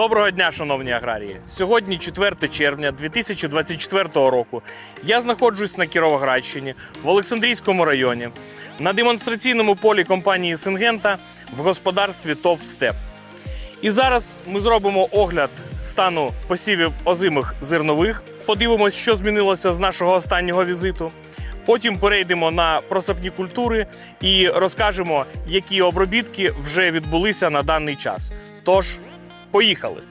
Доброго дня, шановні аграрії! Сьогодні 4 червня 2024 року. Я знаходжусь на Кіровоградщині в Олександрійському районі на демонстраційному полі компанії Сингента в господарстві ТОВ Степ. І зараз ми зробимо огляд стану посівів озимих зернових. Подивимось, що змінилося з нашого останнього візиту. Потім перейдемо на просапні культури і розкажемо, які обробітки вже відбулися на даний час. Тож, поїхали!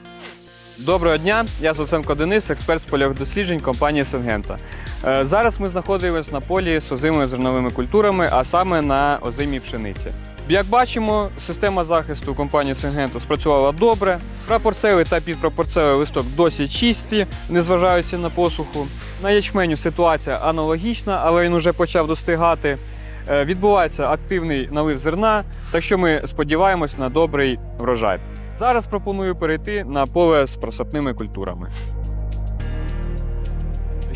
Доброго дня, я Соценко Денис, експерт з польових досліджень компанії Сингента. Е, Зараз ми знаходимося на полі з озимими зерновими культурами, а саме на озимій пшениці. Як бачимо, система захисту компанії Сингента спрацювала добре. Прапорцевий та підпрапорцевий листок досить чисті, незважаючи на посуху. На ячменю ситуація аналогічна, але він вже почав достигати. Е, Відбувається активний налив зерна, так що ми сподіваємось на добрий врожай. Зараз пропоную перейти на поле з просапними культурами.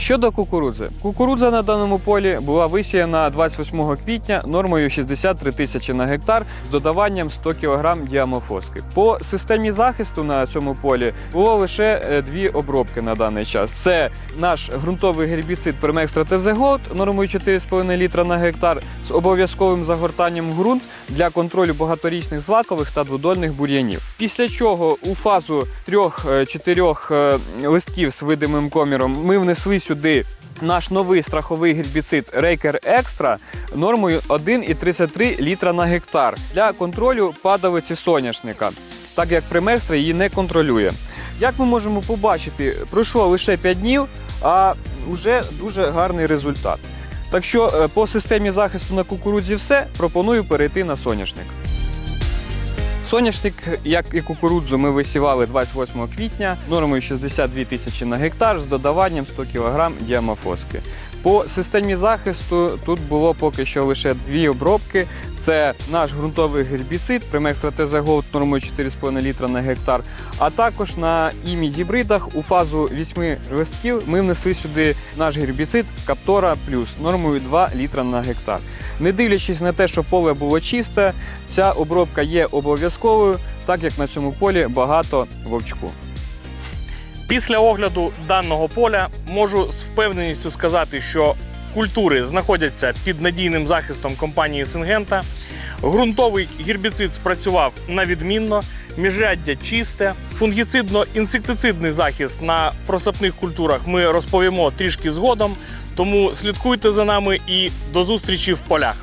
Щодо кукурудзи. Кукурудза на даному полі була висіяна 28 квітня нормою 63 тисячі на гектар з додаванням 100 кг діамофоски. По системі захисту на цьому полі було лише е, дві обробки на даний час. Це наш ґрунтовий гербіцид TZ Gold нормою 4,5 літра на гектар з обов'язковим загортанням ґрунт для контролю багаторічних злакових та дводольних бур'янів. Після чого у фазу 3-4 листків з видимим коміром ми внесли сюди наш новий страховий гербіцид Рейкер Екстра нормою 1,33 літра на гектар для контролю падалиці соняшника, так як Примекстра її не контролює. Як ми можемо побачити, пройшло лише 5 днів, а вже дуже гарний результат. Так що е, по системі захисту на кукурудзі все, пропоную перейти на соняшник. Соняшник, як і кукурудзу, ми висівали 28 квітня нормою 62 тисячі на гектар з додаванням 100 кг діамофоски. По системі захисту тут було поки що лише дві обробки. Це наш ґрунтовий гербіцид Примекстра Gold нормою 4,5 літра на гектар. А також на імі гібридах у фазу 8 листків ми внесли сюди наш гербіцид Каптора Плюс нормою 2 літра на гектар. Не дивлячись на те, що поле було чисте, ця обробка є обов'язковою, так як на цьому полі багато вовчку. Після огляду даного поля можу з впевненістю сказати, що культури знаходяться під надійним захистом компанії Сингента. Ґрунтовий гербіцид спрацював на відмінно, міжряддя чисте, фунгіцидно-інсектицидний захист на просапних культурах ми розповімо трішки згодом. Тому слідкуйте за нами і до зустрічі в полях.